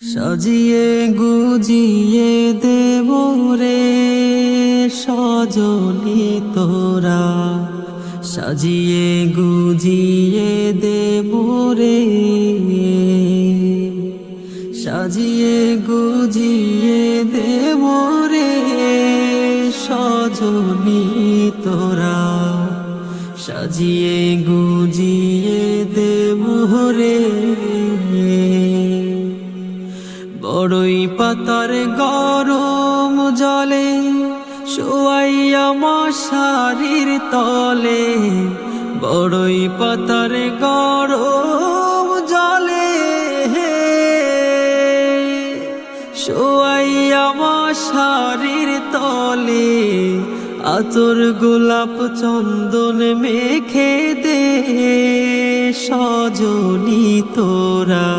সাজিয়ে গুজিয়ে দেব রে সজনি তোরা। সাজিয়ে গুজিয়ে দেব রে, সাজিয়ে গুজিয়ে দেব রে সজনি তোরা। সাজিয়ে গুজিয়ে দেব রে বড়ই পাতার গরম জলে, শোয়াইয়া মশারির তলে। বড়ই পাতার গরম জলে, শোয়াইয়া মশারির তলে। আতর গোলাপ চন্দন মেখে দে সজনি তোরা।